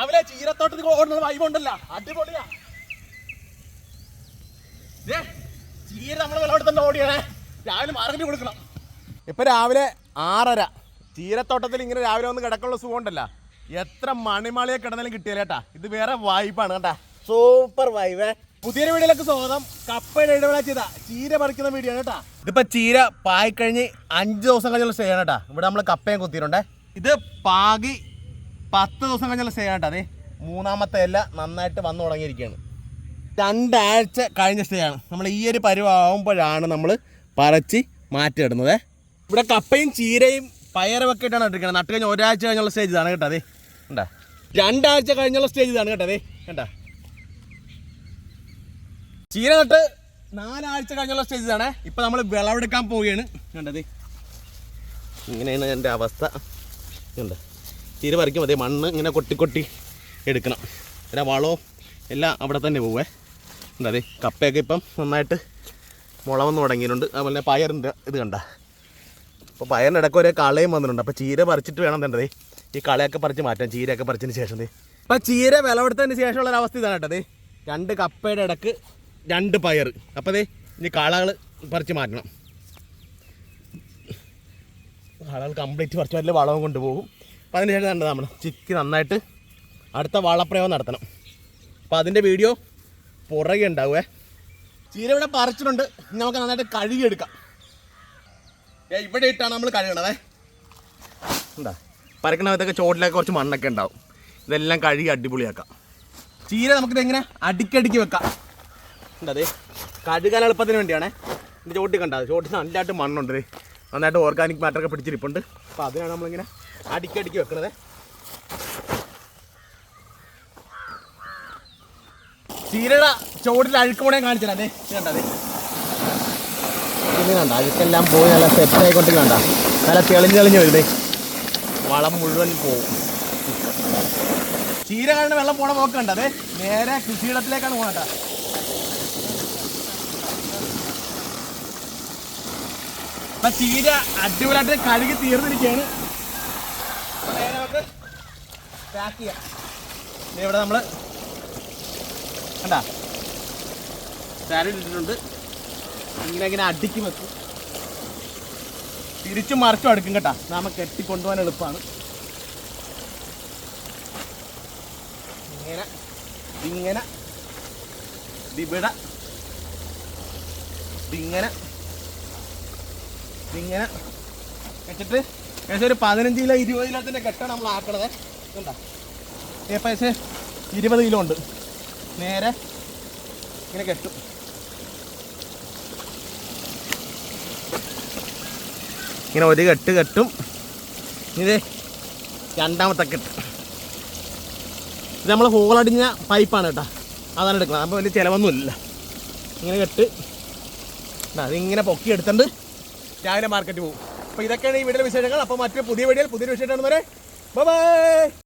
രാവിലെ ചീരത്തോട്ടത്തിൽ ഓടുന്നത് വൈബുണ്ടല്ല അടിപൊളിയാ. ചീര നമ്മളെ വിളവിടെ തന്നെ ഓടിയാണേ രാവിലെ മാർക്കറ്റ് കൊടുക്കണം. ഇപ്പൊ രാവിലെ ആറര. ചീരത്തോട്ടത്തിൽ ഇങ്ങനെ രാവിലെ ഒന്ന് കിടക്കുള്ള സുഖമുണ്ടല്ല എത്ര മണിമാളിയെ കിടന്നാലും കിട്ടിയല്ലേട്ടാ ഇത് വേറെ വായ്പാണ് കേട്ടാ. സൂപ്പർ വൈബേ പുതിയ വീഡിയോയിലേക്ക് സ്വാഗതം. കപ്പയുടെ ഇടവേള ചെയ്ത ചീര പറിക്കുന്ന വീഡിയോ കേട്ടാ. ഇതിപ്പോ ചീര പായി കഴിഞ്ഞ് അഞ്ച് ദിവസം കഴിഞ്ഞുള്ള സ്റ്റേ ആണ് കേട്ടാ. ഇവിടെ നമ്മൾ കപ്പയും കുത്തിയിട്ടുണ്ടേ. ഇത് പാകി പത്ത് ദിവസം കഴിഞ്ഞുള്ള സ്റ്റേ ആണ് അതെ മൂന്നാമത്തെ ഇല നന്നായിട്ട് വന്നു തുടങ്ങിയിരിക്കുകയാണ് രണ്ടാഴ്ച കഴിഞ്ഞ സ്റ്റേ ആണ്. നമ്മൾ ഈ ഒരു പരുവാകുമ്പോഴാണ് നമ്മൾ പറിച്ച് മാറ്റിയിടുന്നത്. ഇവിടെ കപ്പയും ചീരയും പയറും ഒക്കെ ഇട്ടാണ് ഇട്ടിരിക്കുന്നത്. നട്ട് കഴിഞ്ഞ ഒരാഴ്ച കഴിഞ്ഞുള്ള സ്റ്റേജ് ഇതാണ് കേട്ടോ അതെ. കണ്ടാ? രണ്ടാഴ്ച കഴിഞ്ഞുള്ള സ്റ്റേജ് ഇതാണ് കേട്ടോ അതെ. കണ്ടാ? ചീര നട്ട് നാലാഴ്ച കഴിഞ്ഞുള്ള സ്റ്റേജ് ഇതാണ്. ഇപ്പം നമ്മൾ വിളവെടുക്കാൻ പോവുകയാണ്. കണ്ടത് ഇങ്ങനെയാണ് എന്റെ അവസ്ഥ. കണ്ട? ചീര പറിക്കും. അതേ മണ്ണ് ഇങ്ങനെ കൊട്ടി കൊട്ടി എടുക്കണം. പിന്നെ വളവും എല്ലാം അവിടെ തന്നെ പോവേ. എന്താ അതെ കപ്പയൊക്കെ ഇപ്പം നന്നായിട്ട് മുളവന്ന് തുടങ്ങിയിട്ടുണ്ട്. അതുപോലെ പയറിന്റെ ഇത് കണ്ട. അപ്പോൾ പയറിന്റെ ഇടയ്ക്ക് ഒരേ കളയും വന്നിട്ടുണ്ട്. അപ്പോൾ ചീര പറിച്ചിട്ട് വേണം എന്താ ഈ കളയൊക്കെ പറിച്ച് മാറ്റാം. ചീരയൊക്കെ പറിച്ചതിന് ശേഷം അപ്പോൾ ചീര വിളവെടുത്തതിന് ശേഷമുള്ള ഒരു അവസ്ഥ ഇതാണ് കേട്ടത് രണ്ട് കപ്പയുടെ ഇടയ്ക്ക് രണ്ട് പയർ. അപ്പോൾ ദേ ഇനി കളകൾ പറിച്ച് മാറ്റണം. കളകൾ കംപ്ലീറ്റ് പറിച്ച് വല്ല വളവും കൊണ്ടുപോകും. അപ്പോൾ അതിന് ശേഷം നമ്മൾ. ചിക്കി നന്നായിട്ട് അടുത്ത വളപ്രയോഗം നടത്തണം. അപ്പോൾ അതിന്റെ വീഡിയോ പുറകെ ഉണ്ടാവുമേ ചീര ഇവിടെ പറിച്ചിട്ടുണ്ട്. നമുക്ക് നന്നായിട്ട് കഴുകിയെടുക്കാം. ഏ, ഇവിടെ ഇട്ടാണ് നമ്മൾ കഴുകണതേ. എന്താ പരക്കണകത്തൊക്കെ ചോട്ടിലൊക്കെ കുറച്ച് മണ്ണൊക്കെ ഉണ്ടാവും. ഇതെല്ലാം കഴുകി അടിപൊളിയാക്കാം. ചീര നമുക്കിത് എങ്ങനെ? അടുക്കടുക്കി വെക്കാം. എന്താ അതെ കഴുകാൻ എളുപ്പത്തിന് വേണ്ടിയാണേ. ഇതിന്റെ കണ്ടാൽ കണ്ടാ? ചോട്ടിൽ നല്ലതായിട്ട് മണ്ണുണ്ട് നന്നായിട്ട് ഓർഗാനിക് മാറ്ററൊക്കെ പിടിച്ചിരിപ്പുണ്ട്. അപ്പോൾ അതിനാണ് നമ്മളിങ്ങനെ അടുക്കടുക്കി വെക്കണത്. ചീരയുടെ ചോടിൽ അഴുക്ക് പോണേ കാണിച്ചാൽ അതെ കണ്ടതേ ഇത് കണ്ട അഴുക്കെല്ലാം പോയി നല്ല സെറ്റായിക്കൊണ്ട് കണ്ട. നല്ല തെളിഞ്ഞ് തെളിഞ്ഞ് വരുന്നേ വളം മുഴുവൻ പോവും. ചീര കാണുന്ന വെള്ളം പോണ പോക്കണ്ട അതെ നേരെ കൃഷിയിടത്തിലേക്കാണ് പോണട്ടാ അപ്പൊ ചീര അടിപൊളിയായിട്ട് കഴുകി തീർന്നിരിക്കുകയാണ്. പാക്ക് ചെയ്യാം ഇവിടെ നമ്മൾ കണ്ടാ? സാലഡ് ഇട്ടിട്ടുണ്ട്. ഇങ്ങനെ ഇങ്ങനെ അടുക്കി വെക്കും. തിരിച്ചും മറിച്ചും അടുക്കും കേട്ടാ. നമ്മ കെട്ടി കൊണ്ടുപോകാൻ എളുപ്പമാണ് ഇങ്ങനെ ഇങ്ങനെ ഇവിടെ ഇങ്ങനെ ഇങ്ങനെ കെട്ടിട്ട് ഏകദേശം ഒരു പതിനഞ്ച് കിലോ ഇരുപത് കിലോത്തിന്റെ കെട്ടാണ് നമ്മൾ ആക്കണത് കണ്ടാ? ഏകദേശം ഇരുപത് കിലോ ഉണ്ട്. നേരെ ഇങ്ങനെ കെട്ടും. ഇങ്ങനെ ഒരു കെട്ട് കെട്ടും. ഇത് രണ്ടാമത്തെ കെട്ട്. ഇത് നമ്മൾ ഹോളടിഞ്ഞ പൈപ്പാണ് കേട്ടോ. അതാണ് എടുക്കുന്നത്. അപ്പോൾ വലിയ ചിലവൊന്നുമില്ല. ഇങ്ങനെ കെട്ട്. അതിങ്ങനെ പൊക്കി എടുത്തിട്ട് രാവിലെ മാർക്കറ്റ് പോകും. അപ്പോൾ ഇതൊക്കെയാണ് ഈ വീഡിയോയിലെ വിശേഷങ്ങൾ. അപ്പോൾ മറ്റൊരു പുതിയ വീഡിയോയിൽ പുതിയൊരു വിശേഷമാണ് വരെ ബൈ